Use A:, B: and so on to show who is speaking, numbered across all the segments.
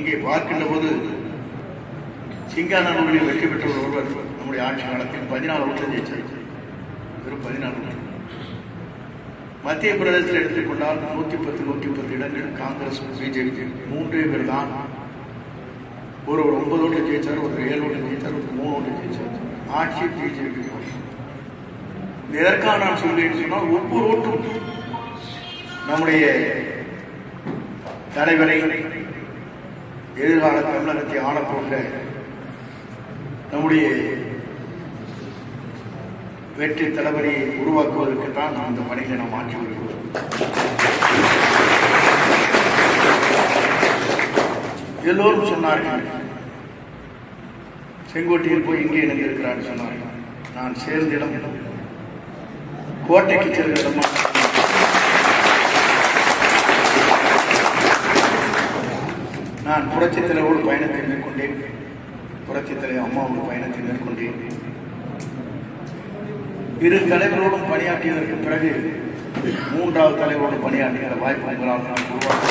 A: இங்கே பார்க்கின்ற போது சிங்கானூரில் வெற்றி பெற்ற ஒருவர் நம்முடைய ஆட்சி காலத்தில் பதினாலு ஓட்டு ஜெயிச்சார். வெறும் பதினாலு மத்திய பிரதேசத்தில் எடுத்துக்கொண்டால் நூத்தி பத்து நூத்தி பத்து இடங்கள் காங்கிரஸ் பிஜேபி மூன்றே பேர் தான். ஒரு ஒரு ஒன்பது ஓட்டு ஜெயிச்சார் ஒரு ஏழு ஓட்டு ஜெயிச்சார் ஒரு மூணு ஓட்டு ஜெயிச்சார். ஆட்சி பிஜேபி எதற்காக நான் சொல்றேன்னு சொன்னால் ஒவ்வொரு ஓட்டும் நம்முடைய தலைவரை எதிர்கால தமிழகத்தை ஆளப்போகிற நம்முடைய வெற்றி தளபதியை உருவாக்குவதற்கு தான் நாம் இந்த பணிகளை நாம் ஆற்றி வருகிறோம். எல்லோரும் சொன்னார்கள் செங்கோட்டையில் போய் இங்கே இணைந்திருக்கிறார் சொன்னார்கள். நான் சேர்ந்த இடம் கோட்டைக்கு செல்கிற இடமா? நான் புரட்சித் தலைவரோடு பயணத்தை மேற்கொண்டேன். புரட்சித் தலைவர் அம்மாவோடு பயணத்தை மேற்கொண்டேன். இரு தலைவரோடும் பணியாற்றியதற்கு பிறகு மூன்றாவது தலைவரோடு பணியாற்றுகிற வாய்ப்பு உங்களால் நான் உருவாக்க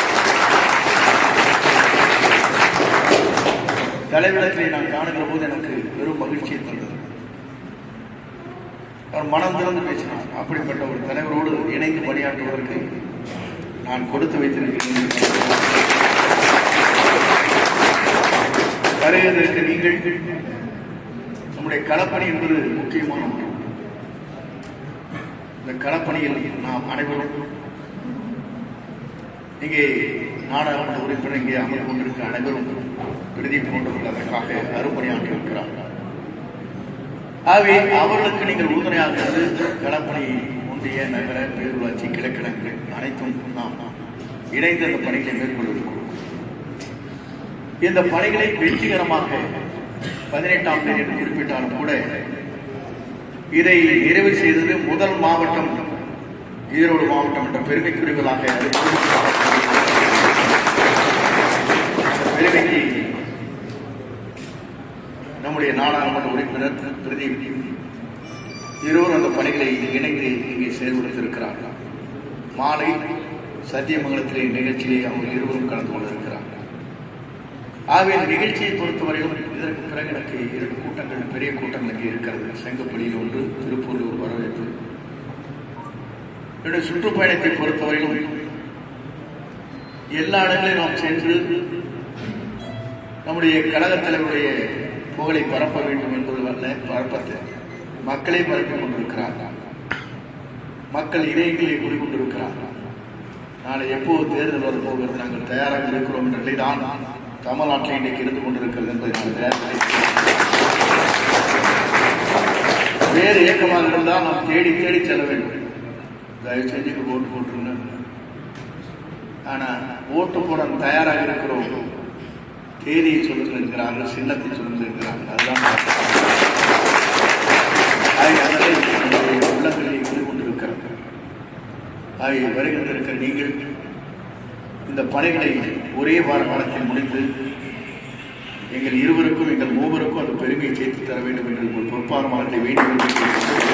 A: நான் காணுகிற போது எனக்கு பெரும் மகிழ்ச்சியை தந்தது. அவர் மனம் திறந்து பேசினார். அப்படிப்பட்ட ஒரு தலைவரோடு இணைந்து பணியாற்றுவதற்கு நான் கொடுத்து வைத்திருக்கிறேன். வருவதற்கு நீங்கள் நம்முடைய களப்பணி என்பது முக்கியமான ஒன்று. இந்த களப்பணியில் நாம் அனைவரும் இங்கே நாடாளுமன்ற உறுப்பினர் இங்கே அமர்ந்து கொண்டிருக்கிற அனைவரும் பிரதீப் போன்றவர்கள் அதற்காக இருக்கிறார்கள். ஆகவே அவர்களுக்கு நீங்கள் உறுதுணையாக இருந்து களப்பணி ஒன்றிய நகர பேரூராட்சி கிழக்கிழங்கு அனைத்தும் நாம் இணைந்த பணிகளை மேற்கொண்டிருக்கிறோம் இந்த பணிகளை வெற்றிகரமாக பதினெட்டாம் தேதி என்று குறிப்பிட்டாலும் கூட இதை நிறைவு செய்தது முதல் மாவட்டம் ஈரோடு மாவட்டம் என்ற பெருமைக்குரியவர்களாக பெருமைக்கு நம்முடைய நாடாளுமன்ற உறுப்பினர் பிரதீப் இருவரும் அந்த பணிகளை இணைந்து இங்கே செயல்படுத்தியிருக்கிறார்கள் மாலை சத்தியமங்கலத்திலே நிகழ்ச்சியை அவங்க இருவரும் கலந்து கொண்டிருக்கிறார்கள். ஆகவே இந்த நிகழ்ச்சியை பொறுத்தவரையிலும் இதற்கு பிறகு எனக்கு இரண்டு கூட்டங்கள் பெரிய கூட்டங்கள் இங்கே இருக்கிறது. செங்கப்பள்ளியில் ஒன்று திருப்பூரில் ஒரு வரவேற்பு என்னுடைய சுற்றுப்பயணத்தை பொறுத்தவரையிலும் எல்லா இடங்களிலும் நாம் சென்று நம்முடைய கழகத் தலைவருடைய புகழை பரப்ப வேண்டும் என்பது அல்ல பரப்பத்தை மக்களை பரப்பிக் கொண்டிருக்கிறார்கள். மக்கள் இணையங்களை குடிக்கொண்டிருக்கிறார்கள் நாளை எப்போது தேர்தல் வரப்போகிறது நாங்கள் தயாராக இருக்கிறோம் என்ற நிலைதான் தமிழ்நாட்டில் இன்றைக்கு இருந்து கொண்டிருக்கிறது என்பதை வேறு இயக்கமாக இருந்தால் நாம் தேடி தேடி செல்ல வேண்டும். தயவு செஞ்சு ஓட்டு போட்டுருங்க. ஆனா ஓட்டு போட தயாராக இருக்கிறோம் தேதியை சொல்லி இருக்கிறாங்க சின்னத்தை சொல்லி இருக்கிறாங்க அதுதான் ஆகிய உள்ளங்களில் இருந்து கொண்டிருக்கிறது ஆகிய வருகின்ற இருக்கிற நீங்கள் இந்த பணிகளை ஒரே வார காலத்தில் முடித்து எங்கள் இருவருக்கும் எங்கள் மூவருக்கும் அந்த பெருமையை சேர்த்து தர வேண்டும் என்று உங்கள் பொறுப்பான மக்களை வேண்டும் என்று